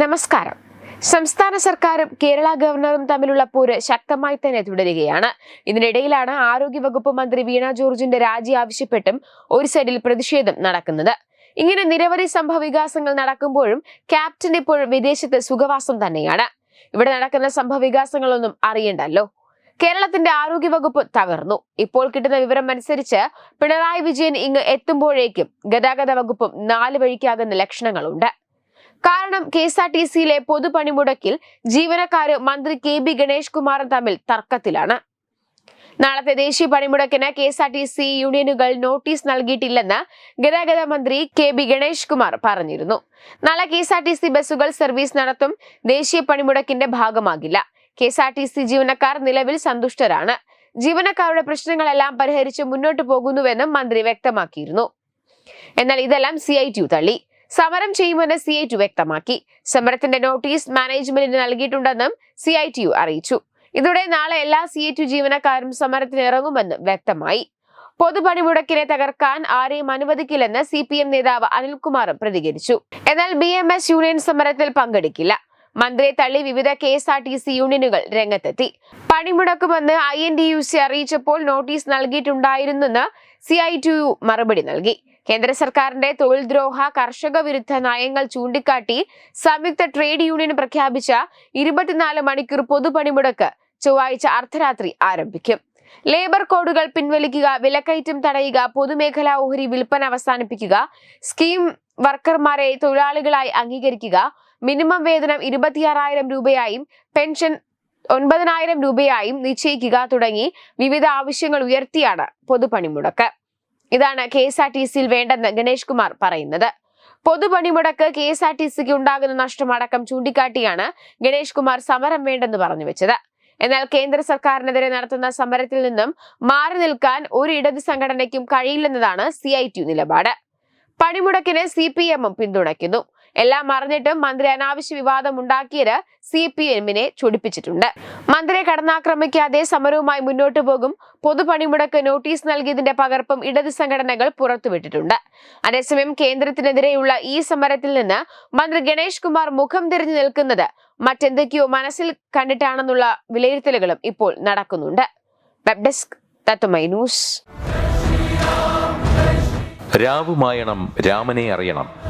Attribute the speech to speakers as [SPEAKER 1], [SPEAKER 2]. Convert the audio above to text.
[SPEAKER 1] നമസ്കാരം. സംസ്ഥാന സർക്കാരും കേരള ഗവർണറും തമ്മിലുള്ള പോര് ശക്തമായി തന്നെ തുടരുകയാണ്. ഇതിനിടയിലാണ് ആരോഗ്യവകുപ്പ് മന്ത്രി വീണ ജോർജിന്റെ രാജി ആവശ്യപ്പെട്ടും ഒരു സൈഡിൽ പ്രതിഷേധം നടക്കുന്നത്. ഇങ്ങനെ നിരവധി സംഭവ വികാസങ്ങൾ നടക്കുമ്പോഴും ക്യാപ്റ്റൻ ഇപ്പോഴും വിദേശത്ത് സുഖവാസം തന്നെയാണ്. ഇവിടെ നടക്കുന്ന സംഭവ വികാസങ്ങളൊന്നും അറിയണ്ടല്ലോ. കേരളത്തിന്റെ ആരോഗ്യവകുപ്പ് തകർന്നു. ഇപ്പോൾ കിട്ടുന്ന വിവരം അനുസരിച്ച് പിണറായി വിജയൻ ഇങ്ങ് എത്തുമ്പോഴേക്കും ഗതാഗത വകുപ്പും നാല് വഴിക്കാകുന്ന ലക്ഷണങ്ങളുണ്ട്. കാരണം കെ എസ് ആർ ടി സിയിലെ പൊതുപണിമുടക്കിൽ ജീവനക്കാര് മന്ത്രി കെ ബി ഗണേഷ് കുമാറും തമ്മിൽ തർക്കത്തിലാണ്. നാളത്തെ ദേശീയ പണിമുടക്കിന് K S R T C യൂണിയനുകൾ നോട്ടീസ് നൽകിയിട്ടില്ലെന്ന് ഗതാഗത മന്ത്രി കെ ബി ഗണേഷ് കുമാർ പറഞ്ഞിരുന്നു. നാളെ K S R T C ബസ്സുകൾ സർവീസ് നടത്തും ദേശീയ പണിമുടക്കിന്റെ ഭാഗമാകില്ല. K S R T C ജീവനക്കാർ നിലവിൽ സന്തുഷ്ടരാണ്. ജീവനക്കാരുടെ പ്രശ്നങ്ങളെല്ലാം പരിഹരിച്ച് മുന്നോട്ട് പോകുന്നുവെന്നും മന്ത്രി വ്യക്തമാക്കിയിരുന്നു. എന്നാൽ ഇതെല്ലാം സി ഐ ടി തള്ളി. സമരം ചെയ്യുമെന്ന് സി ഐ ടി വ്യക്തമാക്കി. സമരത്തിന്റെ നോട്ടീസ് മാനേജ്മെന്റിന് നൽകിയിട്ടുണ്ടെന്നും സി ഐ ടി യു അറിയിച്ചു. ഇതോടെ നാളെ എല്ലാ സി ഐ ടി ജീവനക്കാരും സമരത്തിന് ഇറങ്ങുമെന്നും വ്യക്തമായി. പൊതുപണിമുടക്കിനെ തകർക്കാൻ ആരെയും അനുവദിക്കില്ലെന്ന് സി പി എം നേതാവ് അനിൽകുമാറും പ്രതികരിച്ചു. എന്നാൽ ബി എം എസ് യൂണിയൻ സമരത്തിൽ പങ്കെടുക്കില്ല. മന്ത്രിയെ തള്ളി വിവിധ K S R T C യൂണിയനുകൾ രംഗത്തെത്തി. പണിമുടക്കുമെന്ന് I N D U C അറിയിച്ചപ്പോൾ notice നൽകിയിട്ടുണ്ടായിരുന്നെന്ന് സി ഐ ടി യു മറുപടി നൽകി. കേന്ദ്ര സർക്കാരിന്റെ തൊഴിൽ ദ്രോഹ കർഷക വിരുദ്ധ നയങ്ങൾ ചൂണ്ടിക്കാട്ടി സംയുക്ത ട്രേഡ് യൂണിയൻ പ്രഖ്യാപിച്ച ഇരുപത്തിനാല് മണിക്കൂർ പൊതുപണിമുടക്ക് ചൊവ്വാഴ്ച അർദ്ധരാത്രി ആരംഭിക്കും. ലേബർ കോഡുകൾ പിൻവലിക്കുക വിലക്കയറ്റം തടയുക പൊതുമേഖലാ ഓഹരി വിൽപ്പന അവസാനിപ്പിക്കുക സ്കീം വർക്കർമാരെ തൊഴിലാളികളായി അംഗീകരിക്കുക മിനിമം വേതനം ഇരുപത്തിയാറായിരം രൂപയായും പെൻഷൻ ഒൻപതിനായിരം രൂപയായും നിശ്ചയിക്കുക തുടങ്ങി വിവിധ ആവശ്യങ്ങൾ ഉയർത്തിയാണ് പൊതുപണിമുടക്ക്. ഇതാണ് കെ എസ് ആർ ടി സിയിൽ വേണ്ടെന്ന് ഗണേഷ് കുമാർ പറയുന്നത്. പൊതുപണിമുടക്ക് കെ എസ് ആർ ടി സിക്ക് ഉണ്ടാകുന്ന നഷ്ടമടക്കം ചൂണ്ടിക്കാട്ടിയാണ് ഗണേഷ് കുമാർ സമരം വേണ്ടെന്ന് പറഞ്ഞു വെച്ചത്. എന്നാൽ കേന്ദ്ര സർക്കാരിനെതിരെ നടത്തുന്ന സമരത്തിൽ നിന്നും മാറി നിൽക്കാൻ ഒരു ഇടത് സംഘടനയ്ക്കും കഴിയില്ലെന്നതാണ് സി നിലപാട്. പണിമുടക്കിനെ സി പി എമ്മും പിന്തുണയ്ക്കുന്നു. എല്ലാം അറിഞ്ഞിട്ടും മന്ത്രി അനാവശ്യ വിവാദം ഉണ്ടാക്കിയത് സി പി എമ്മിനെ ചൊടിപ്പിച്ചിട്ടുണ്ട്. മന്ത്രിയെ കടന്നാക്രമിക്കാതെ സമരവുമായി മുന്നോട്ടു പോകും. പൊതുപണിമുടക്ക് നോട്ടീസ് നൽകിയതിന്റെ പകർപ്പും ഇടത് സംഘടനകൾ പുറത്തുവിട്ടിട്ടുണ്ട്. അതേസമയം കേന്ദ്രത്തിനെതിരെയുള്ള ഈ സമരത്തിൽ നിന്ന് മന്ത്രി ഗണേഷ് കുമാർ മുഖം തിരിഞ്ഞു നിൽക്കുന്നത് മറ്റെന്തൊക്കെയോ മനസ്സിൽ കണ്ടിട്ടാണെന്നുള്ള വിലയിരുത്തലുകളും ഇപ്പോൾ നടക്കുന്നുണ്ട്. വെബ് ഡെസ്ക്
[SPEAKER 2] രാവുമായണം രാമനെ അറിയണം.